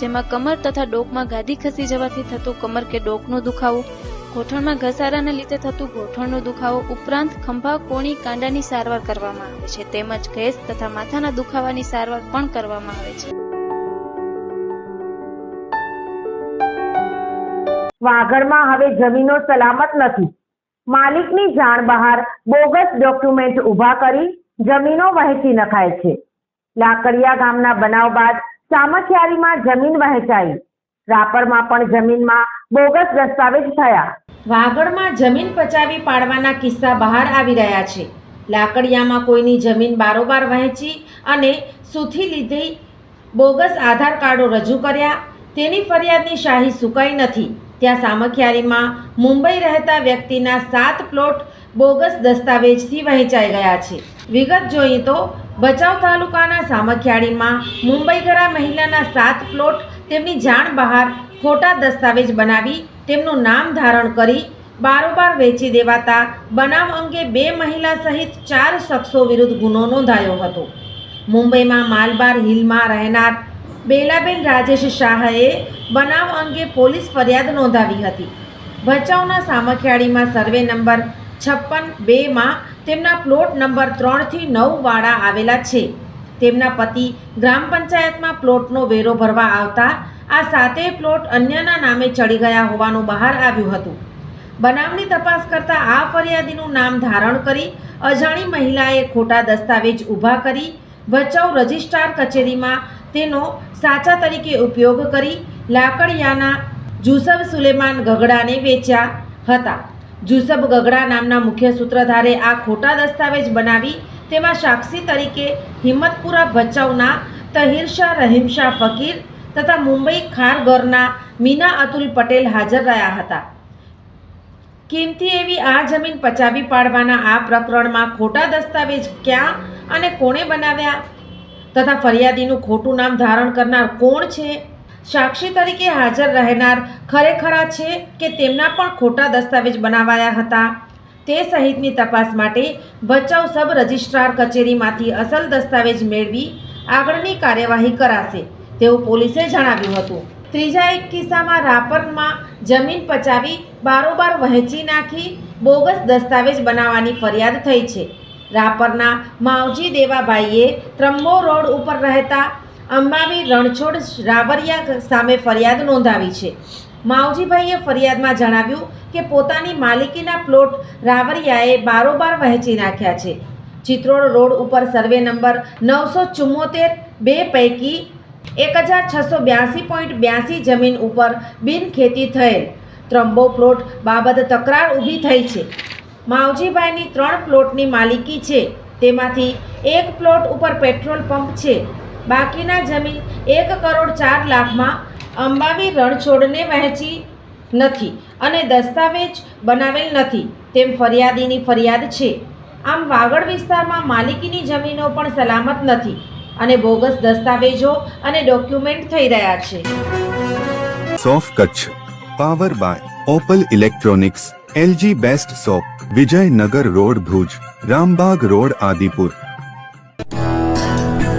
જેમાં કમર તથા ડોકમાં ગાદી ખસી જવાથી થતું કમર કે ડોકનો દુખાવો ઘોઠણમાં ઘસારાને લીધે થતું ઘોઠણનો દુખાવો ઉપરાંત ખંભા, કોણી, કાંડાની સારવાર કરવામાં આવે છે. તેમજ ગેસ તથા માથાના દુખાવાની સારવાર પણ કરવામાં આવે છે. વાગડમાં હવે જમીનો સલામત નથી. માલિકની જાણ બહાર બોગસ ડોક્યુમેન્ટ ઊભા કરી જમીનો વહેંચી નખાય છે. લાકડિયા ગામના બનાવ બાદ સામખિયારીમાં જમીન વહેંચાઈ. રાપરમાં પણ જમીનમાં બોગસ દસ્તાવેજ થયા. વાગડમાં જમીન પચાવી પાડવાના કિસ્સા બહાર આવી રહ્યા છે. લાકડિયામાં કોઈની જમીન બારોબાર વહેંચી અને સૂથી લીધી બોગસ આધાર કાર્ડો રજૂ કર્યા. તેની ફરિયાદની શાહી સુકાઈ નથી. ત્યાં સામખિયારીમાં મુંબઈ રહેતા વ્યક્તિના સાત પ્લોટ બોગસ દસ્તાવેજથી વહેંચાઈ ગયા છે. વિગત જોઈએ તો ભચાઉ તાલુકાના સામખિયાળીમાં મુંબઈ ગરા મહિલાના સાત પ્લોટ તેમની જાણ બહાર ખોટા દસ્તાવેજ બનાવી તેમનું નામ ધારણ કરી બારોબાર વેચી દેવાતા બનાવ અંગે બે મહિલા સહિત ચાર શખ્સો વિરુદ્ધ ગુનો નોંધાયો હતો. મુંબઈમાં માલબાર હિલમાં રહેનાર બેલાબેન રાજેશ શાહએ બનાવ અંગે પોલીસ ફરિયાદ નોંધાવી હતી. ભચાઉના સામખિયાળીમાં સર્વે નંબર છપ્પન બેમાં તેમના પ્લોટ નંબર ત્રણથી નવવાળા આવેલા છે. તેમના પતિ ગ્રામ પંચાયતમાં પ્લોટનો વેરો ભરવા આવતા આ સાતેય પ્લોટ અન્યના નામે ચડી ગયા હોવાનું બહાર આવ્યું હતું. બનાવની તપાસ કરતા આ ફરિયાદીનું નામ ધારણ કરી અજાણી મહિલાએ ખોટા દસ્તાવેજ ઊભા કરી ભચાઉ રજિસ્ટ્રાર કચેરીમાં તેનો સાચા તરીકે ઉપયોગ કરી લાકડિયાના જુસબ સુલેમાન ગગડાને વેચ્યા હતા. જુસબ ગગડા નામના મુખ્ય સૂત્રધારે આ ખોટા દસ્તાવેજ બનાવી તેમાં સાક્ષી તરીકે હિંમતપુરા ભચાઉના તહિરશાહ રહીમશાહ ફકીર તથા મુંબઈ ખારગરના મીના અતુલ પટેલ હાજર રહ્યા હતા. કિંમતી એવી આ જમીન પચાવી પાડવાના આ પ્રકરણમાં ખોટા દસ્તાવેજ ક્યાં અને કોણે બનાવ્યા તથા ફરિયાદીનું ખોટું નામ ધારણ કરનાર કોણ છે સાક્ષી તરીકે હાજર રહેનાર ખરેખરા છે કે તેમના પણ ખોટા દસ્તાવેજ બનાવાયા હતા. તે સહિતની તપાસ માટે ભચાઉ સબ રજિસ્ટ્રાર કચેરીમાંથી અસલ દસ્તાવેજ મેળવી આગળની કાર્યવાહી કરાશે, તેવું પોલીસે જણાવ્યું હતું. ત્રીજા એક કિસ્સામાં રાપરમાં જમીન પચાવી બારોબાર વહેંચી નાખી બોગસ દસ્તાવેજ બનાવવાની ફરિયાદ થઈ છે. રાપરના માવજી દેવાભાઈએ ત્રંબો રોડ ઉપર રહેતા અંબાવી રણછોડ રાવરિયા સામે ફરિયાદ નોંધાવી છે. માવજીભાઈએ ફરિયાદમાં જણાવ્યું કે પોતાની માલિકીના પ્લોટ રાવરિયાએ બારોબાર વહેંચી નાખ્યા છે. ચિત્રોડ રોડ ઉપર સર્વે નંબર નવસો ચુમ્મોતેર, બે પૈકી એક હજાર છસો બ્યાસી પોઈન્ટ બ્યાસી જમીન ઉપર બિનખેતી થયેલ. ત્રંબો પ્લોટ બાબત તકરાર ઊભી થઈ છે. માવજીભાઈની ત્રણ પ્લોટની માલિકી છે. તેમાંથી એક પ્લોટ ઉપર પેટ્રોલ પંપ છે. બાકીના જમીન એક કરોડ ચાર લાખમાં અંબાવી રણછોડને વહેંચી નથી અને દસ્તાવેજ બનાવેલ નથી. તેમ ફરિયાદીની ફરિયાદ છે. આમ વાગડ વિસ્તારમાં માલિકીની જમીનો પણ સલામત નથી અને બોગસ દસ્તાવેજો અને ડોક્યુમેન્ટ થઈ રહ્યા છે. Of Kutch. Power by Opal electronics, LG best shop Vijaynagar road Bhuj, Rambagh road Adipur.